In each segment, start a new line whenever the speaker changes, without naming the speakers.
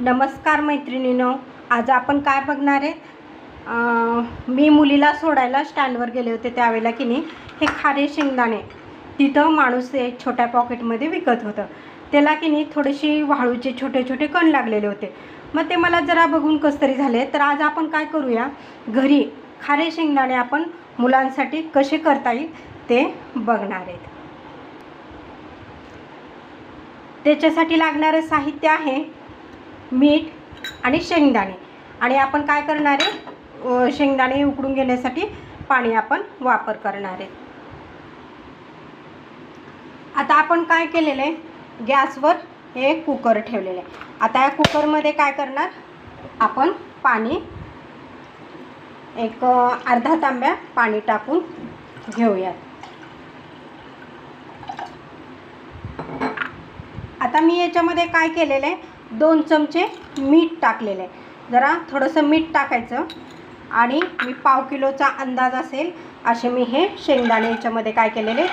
नमस्कार मैत्रिणीनो आज आपण काय बघणार आहे? मी मुलीला सोडायला स्टँडवर गेले होते त्यावेळेला की नाही हे खारे शेंगदाणे. तिथं माणूस एक छोट्या पॉकेटमध्ये विकत होतं. त्याला की नाही थोडेशी वाळूचे छोटे छोटे कण लागलेले होते. मग ते मला जरा बघून कसं तरी झाले. तर आज आपण काय करूया? घरी खारे शेंगदाणे आपण मुलांसाठी कसे करता येईल ते बघणार आहेत. त्याच्यासाठी लागणारं साहित्य आहे मीठ आणि शेंगदाणे. आणि आपण काय करणार आहे? शेंगदाणे उकडून घेण्यासाठी पाणी आपण वापर करणार आहे. आता आपण काय केलेलं आहे? गॅसवर हे कुकर ठेवलेलं आहे. आता या कुकरमध्ये काय करणार? आपण पाणी एक अर्धा तांब्या पाणी टाकून घेऊयात. आता मी याच्यामध्ये काय केलेलं आहे? दोन चमचे मीठ टाकलेले आहे. जरा थोडंसं मीठ टाकायचं आणि मी पाव किलोचा अंदाज असेल असे मी हे शेंगदाणे याच्यामध्ये काय केलेले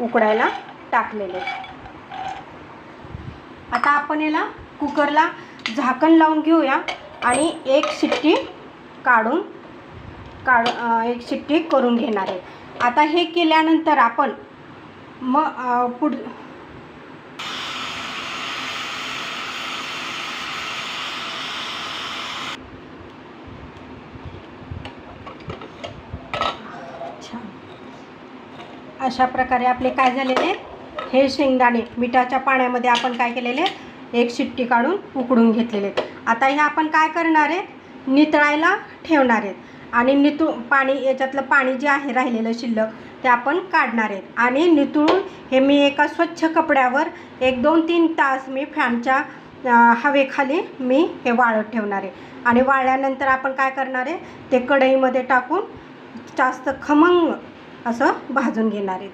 उकडायला टाकलेले. आता आपण याला कुकरला झाकण लावून घेऊया आणि एक शिट्टी काढून काढ एक शिट्टी करून घेणार आहे. आता हे केल्यानंतर आपण मग पुढ छान अशा प्रकारे आपले काय झालेले हे शेंगदाणे मिठाच्या पाण्यामध्ये आपण काय केलेले? एक शिट्टी काढून उकडून घेतलेले आता हे आपण काय करणार आहेत? नितळायला ठेवणार आहेत. आणि नितू पाणी याच्यातलं पाणी जे आहे राहिलेलं शिल्लक ते आपण काढणार आहेत. आणि नितळून हे मी एका स्वच्छ कपड्यावर एक दोन तीन तास मी फॅनच्या हवेखाली मी हे वाळत ठेवणार आहे. आणि वाळल्यानंतर आपण काय करणार आहे? ते कढईमध्ये टाकून जास्त खमंग असं भाजून घेणार आहे.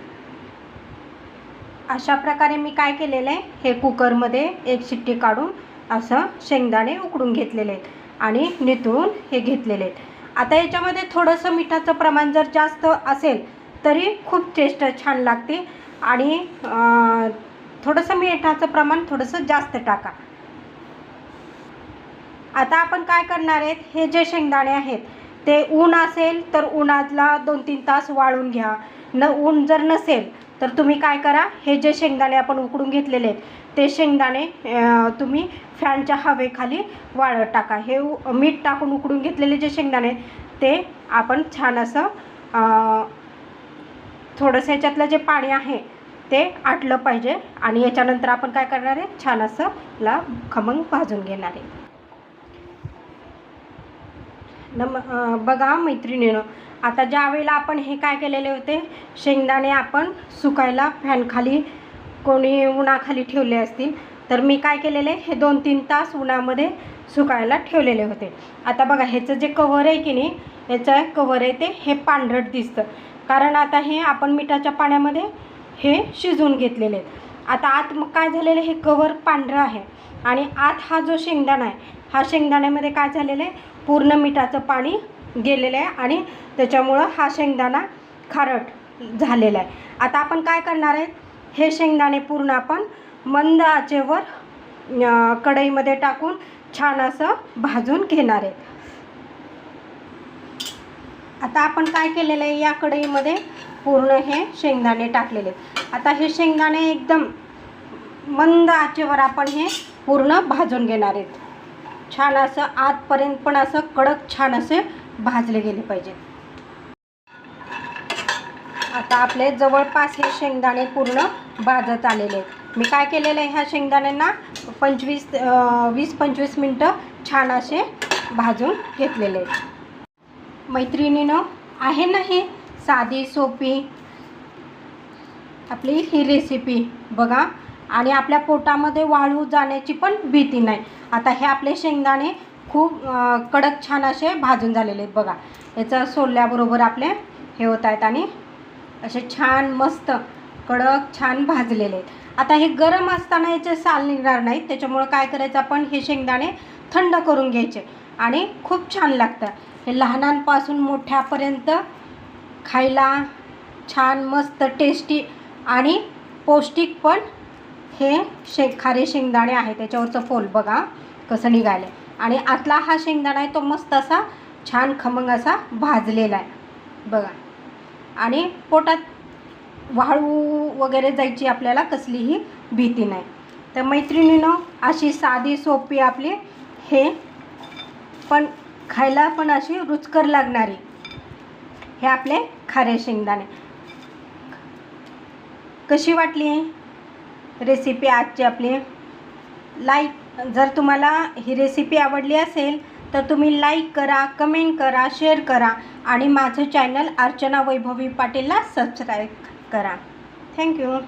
अशा प्रकारे मी काय केलेलं आहे हे कुकरमध्ये एक शिट्टी काढून असं शेंगदाणे उकडून घेतलेले आहेत आणि नितळून हे घेतलेले आहेत. आता याच्यामध्ये थोडंसं मिठाचं प्रमाण जर जास्त असेल तरी खूप टेस्ट छान लागते आणि थोडंसं मिठाचं प्रमाण थोडंसं जास्त टाका. आता आपण काय करणार आहेत हे जे शेंगदाणे आहेत ते ऊन असेल तर उन्हातला दोन तीन तास वाळून घ्या. न ऊन जर नसेल तर तुम्ही काय करा हे जे शेंगदाणे आपण उकडून घेतलेले आहेत ते शेंगदाणे तुम्ही फॅनच्या हवेखाली वाळत टाका. हे उ- मीठ टाकून उकडून घेतलेले जे शेंगदाणे आहेत, ते आपण छान असं थोडंसं याच्यातलं जे पाणी आहे ते आटलं पाहिजे. आणि याच्यानंतर आपण काय करणार आहे छान असं ला खमंग भाजून घेणार आहे. नम बघा मैत्रिणीनं. आता ज्या वेळेला आपण हे काय केलेले होते शेंगदाणे आपण सुकायला फॅनखाली कोणी उन्हाखाली ठेवले असतील तर मी काय केलेले हे दोन तीन तास उन्हामध्ये सुकायला ठेवलेले होते. आता बघा ह्याचं जे कवर आहे की नाही ह्याचं कवर आहे ते हे पांढरट दिसतं. कारण आता हे आपण मिठाच्या पाण्यामध्ये हे शिजवून घेतलेले आहेत. आता आत मग काय झालेलं हे कवर पांढरं आहे. आणि आत हा जो शेंगदाणा आहे हा शेंगदाण्यामध्ये काय झालेलं आहे? पूर्ण मिठाचं पाणी गेलेलं आहे आणि त्याच्यामुळं हा शेंगदाणा खारट झालेला आहे. आता आपण काय करणार आहे? हे शेंगदाणे पूर्ण आपण मंद आचेवर कढईमध्ये टाकून छान असं भाजून घेणार आहे. आता आपण काय केलेलं आहे? या कढईमध्ये पूर्ण हे शेंगदाणे टाकलेले आहेत. आता हे शेंगदाणे एकदम मंद आचेवर आपण हे पूर्ण भाजून घेणार आहेत. छान असं आतपर्यंत पण असं कडक छान असे भाजले गेले पाहिजे. आता आपले जवळपास हे शेंगदाणे पूर्ण भाजत आलेले आहेत. मी काय केलेलं आहे ह्या शेंगदाण्यांना पंचवीस वीस पंचवीस मिनटं छान असे भाजून घेतलेले आहेत. मैत्रिणीनं आहे ना ही साधी सोपी आपली ही रेसिपी बघा. आणि आपल्या पोटामध्ये वाळू जाण्याची पण भीती नाही. आता हे आपले शेंगदाणे खूप कडक छान असे भाजून झालेले आहेत बघा. याचं सोलल्याबरोबर आपले हे होत आहेत आणि असे छान मस्त कडक छान भाजलेले आहेत. आता हे गरम असताना याचे साल निघणार नाहीत. त्याच्यामुळं काय करायचं आपण हे शेंगदाणे थंड करून घ्यायचे आणि खूप छान लागतं. हे लहानांपासून मोठ्यापर्यंत खायला छान मस्त टेस्टी आणि पौष्टिक पण हे शे खारे शेंगदाणे आहे त्याच्यावरचं फोल बघा कसं निघालं आहे आणि आतला हा शेंगदाणा आहे तो मस्त असा छान खमंग असा भाजलेला आहे. बघा. आणि पोटात वाळू वगैरे जायची आपल्याला कसलीही भीती नाही. तर मैत्रिणीनं अशी साधी सोपी आपली हे पण खायला पण अशी रुचकर लागणारी हे आपले खारे शेंगदाणे. कशी वाटली? रेसिपी आजची आपली. लाईक जर तुम्हाला ही रेसिपी आवडली असेल तर तुम्ही लाईक करा कमेंट करा शेअर करा आणि माझं चॅनल अर्चना वैभवी पाटीलला सबस्क्राईब करा. Thank you